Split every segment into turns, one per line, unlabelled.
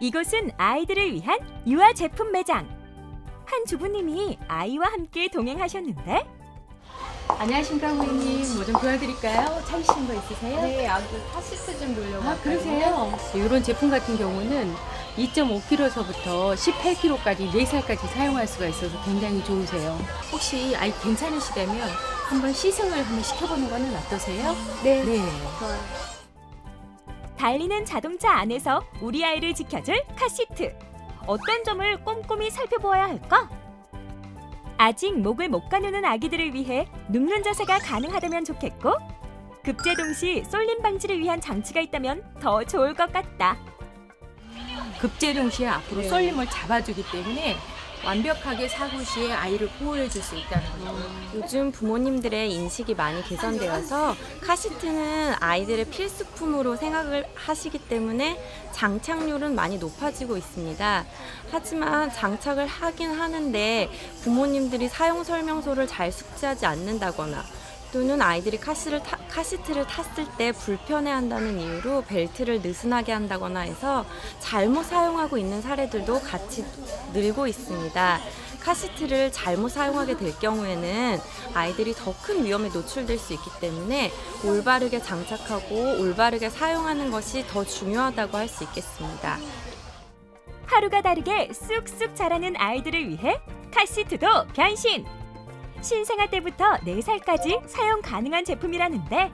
이곳은 아이들을 위한 유아 제품 매장. 한 주부님이 아이와 함께 동행하셨는데
안녕하십니까 고객님 뭐 좀 보여드릴까요? 찾으신 거 있으세요?
네, 아기 카시트 좀 보려고.
아 그러세요? 이런 제품 같은 경우는 2.5kg서부터 18kg까지 4살까지 사용할 수가 있어서 굉장히 좋으세요. 혹시 아이 괜찮으시다면 한번 시승을 한번 시켜보는 거는 어떠세요?
네.
네.
좋아요.
달리는 자동차 안에서 우리 아이를 지켜줄 카시트. 어떤 점을 꼼꼼히 살펴보아야 할까? 아직 목을 못 가누는 아기들을 위해 눕는 자세가 가능하다면 좋겠고 급제동 시 쏠림 방지를 위한 장치가 있다면 더 좋을 것 같다.
급제동 시에 앞으로
네.
쏠림을 잡아주기 때문에 완벽하게 사고 시에 아이를 보호해 줄 수 있다는 거죠.
요즘 부모님들의 인식이 많이 개선되어서 카시트는 아이들의 필수품으로 생각을 하시기 때문에 장착률은 많이 높아지고 있습니다. 하지만 장착을 하긴 하는데 부모님들이 사용 설명서를 잘 숙지하지 않는다거나 또는 아이들이 카시를 타- 카시트를 탔을 때 불편해한다는 이유로 벨트를 느슨하게 한다거나 해서 잘못 사용하고 있는 사례들도 같이 늘고 있습니다. 카시트를 잘못 사용하게 될 경우에는 아이들이 더 큰 위험에 노출될 수 있기 때문에 올바르게 장착하고 올바르게 사용하는 것이 더 중요하다고 할 수 있겠습니다.
하루가 다르게 쑥쑥 자라는 아이들을 위해 카시트도 변신! 신생아 때부터 4살까지 사용 가능한 제품이라는데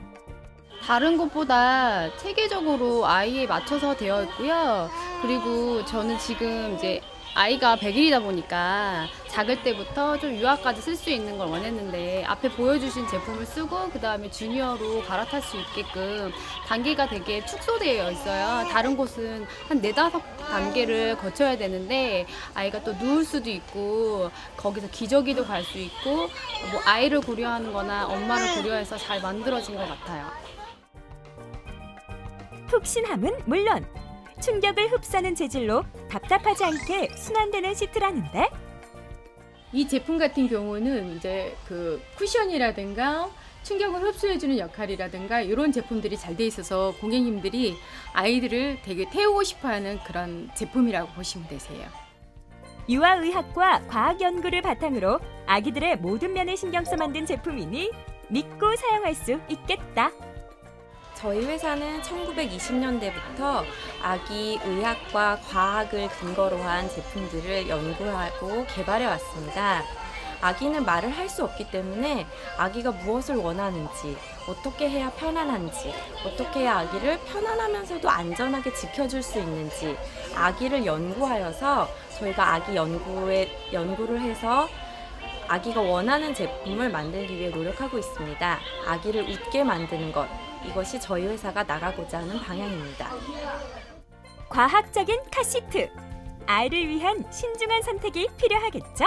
다른 곳보다 체계적으로 아이에 맞춰서 되어 있고요. 그리고 저는 지금 이제 아이가 100일이다 보니까 작을 때부터 좀 유아까지 쓸 수 있는 걸 원했는데 앞에 보여주신 제품을 쓰고 그 다음에 주니어로 갈아탈 수 있게끔 단계가 되게 축소되어 있어요. 다른 곳은 한 네다섯 단계를 거쳐야 되는데 아이가 또 누울 수도 있고 거기서 기저귀도 갈 수 있고 뭐 아이를 고려하는 거나 엄마를 고려해서 잘 만들어진 것 같아요.
푹신함은 물론 충격을 흡수하는 재질로 답답하지 않게 순환되는 시트라는데
이 제품 같은 경우는 이제 그 쿠션이라든가 충격을 흡수해주는 역할이라든가 이런 제품들이 잘 돼 있어서 고객님들이 아이들을 되게 태우고 싶어하는 그런 제품이라고 보시면 되세요.
유아의학과 과학 연구를 바탕으로 아기들의 모든 면을 신경 써 만든 제품이니 믿고 사용할 수 있겠다.
저희 회사는 1920년대부터 아기 의학과 과학을 근거로 한 제품들을 연구하고 개발해 왔습니다. 아기는 말을 할 수 없기 때문에 아기가 무엇을 원하는지, 어떻게 해야 편안한지, 어떻게 해야 아기를 편안하면서도 안전하게 지켜줄 수 있는지 아기를 연구하여서 저희가 아기 연구에 연구를 해서 아기가 원하는 제품을 만들기 위해 노력하고 있습니다. 아기를 웃게 만드는 것. 이것이 저희 회사가 나가고자 하는 방향입니다.
과학적인 카시트. 아이를 위한 신중한 선택이 필요하겠죠?